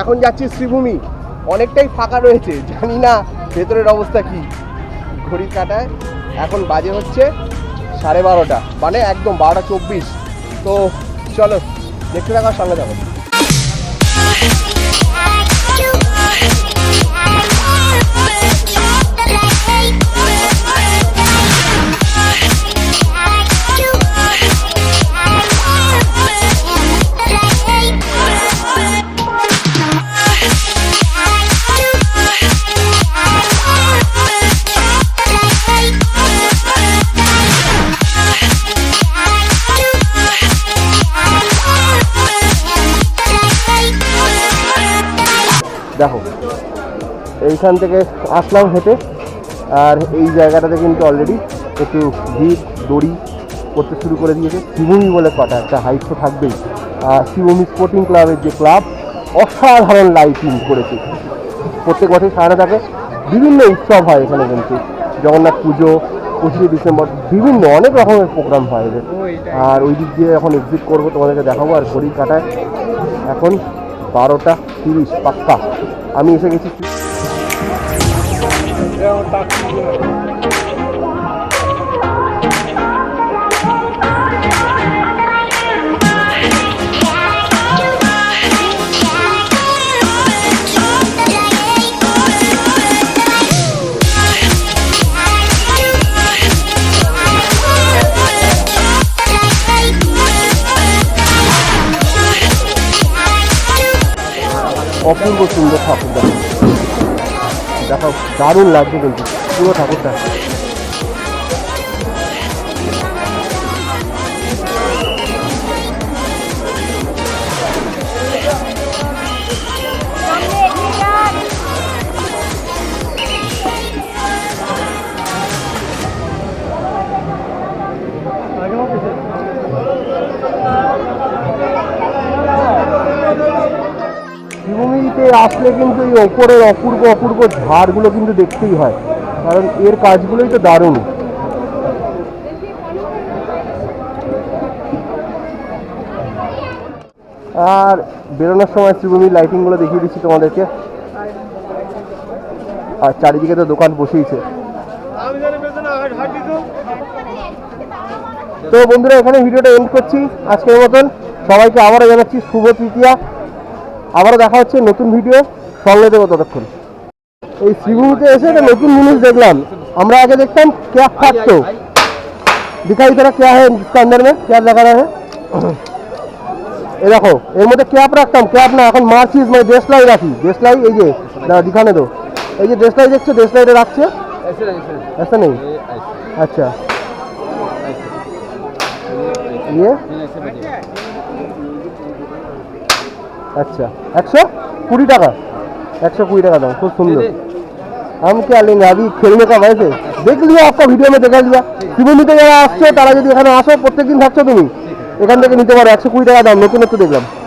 এখন যাচ্ছি শ্রীভূমি। অনেকটাই ফাঁকা রয়েছে, জানি না ভেতরের অবস্থা কি। ঘড়ির কাটায়, এখন বাজে হচ্ছে সাড়ে বারোটা মানে একদম বারোটা চব্বিশ। তো চলো, দেখতে থাকার সঙ্গে যাব দেখো, এইখান থেকে আসলাম হেঁটে, আর এই জায়গাটাতে কিন্তু অলরেডি একটু ভিড়, দড়ি করতে শুরু করে দিয়েছে। শিবভূমি বলে কটা, একটা হাইট তো থাকবেই। আর শিবভূমি স্পোর্টিং ক্লাবের যে ক্লাব অসাধারণ লাইটিং করেছে। প্রত্যেক বছর সারা থাকে। বিভিন্ন উৎসব হয় এখানে কিন্তু। জগন্নাথ পুজো, পঁচিশে ডিসেম্বর, বিভিন্ন অনেক রকমের প্রোগ্রাম হয় এদের। আর ওই দিক দিয়ে এখন এক্সিট করব, তোমাদেরকে দেখাবো আর ঘড়ির কাটায়। এখন বারোটা তিরিশ পাক্কা। আমি এসে গেছি। অপূর্ব সুন্দর ঠাকুর দেখো দেখাও দারুণ লাগছে কিন্তু। পুরো ঠাকুরটা। আসলে কিন্তু এই ওপরের অপূর্ব অপূর্ব ঝাড়গুলো কিন্তু দেখতেই হয়। কারণ এর কাজগুলোই তো দারুণ। আর বেরোনোর সময় শ্রীভূমির লাইটিংগুলো দেখিয়ে দিচ্ছি তোমাদেরকে। আর চারিদিকে তো দোকান বসেইছে। তো বন্ধুরা এখানে ভিডিওটা এন্ড করছি। আজকের মতন সবাইকে আবারও জানাচ্ছি শুভ তৃতীয়া। আবারও দেখা হচ্ছে নতুন ভিডিও সঙ্গে দেবো ততক্ষণ এই শ্রীভূমিতে এসে একটা নতুন জিনিস দেখলাম আমরা আগে দেখতাম ক্যাপ থাকতো दिखाई तरह क्या है इसके अंदर में क्या लगा रहा है এই দেখো এর মধ্যে ক্যাপ রাখতাম ক্যাপ না এখন মার্চিস মানে দেশলাই রাখি দেশলাই এই যে দাঁড়া দিখানে দো এই যে দেশলাই দেখছো দেশলাইটা রাখছে ऐसे नहीं ऐसे नहीं ऐसा नहीं ये ऐसे अच्छा ऐसे ये नहीं ऐसे बजेगा अच्छा একশো কুড়ি টাকা একশো কুড়ি টাকা দাম খুব সুন্দর हम क्या लेंगे अभी खेलने का वैसे देख लिया आपका वीडियो में देखा लिया শিবনীতে যারা আসছো তারা যদি এখানে আসো প্রত্যেকদিন থাকছো তুমি এখান থেকে নিতে পারো একশো কুড়ি টাকা দাম নতুন একটু দেখলাম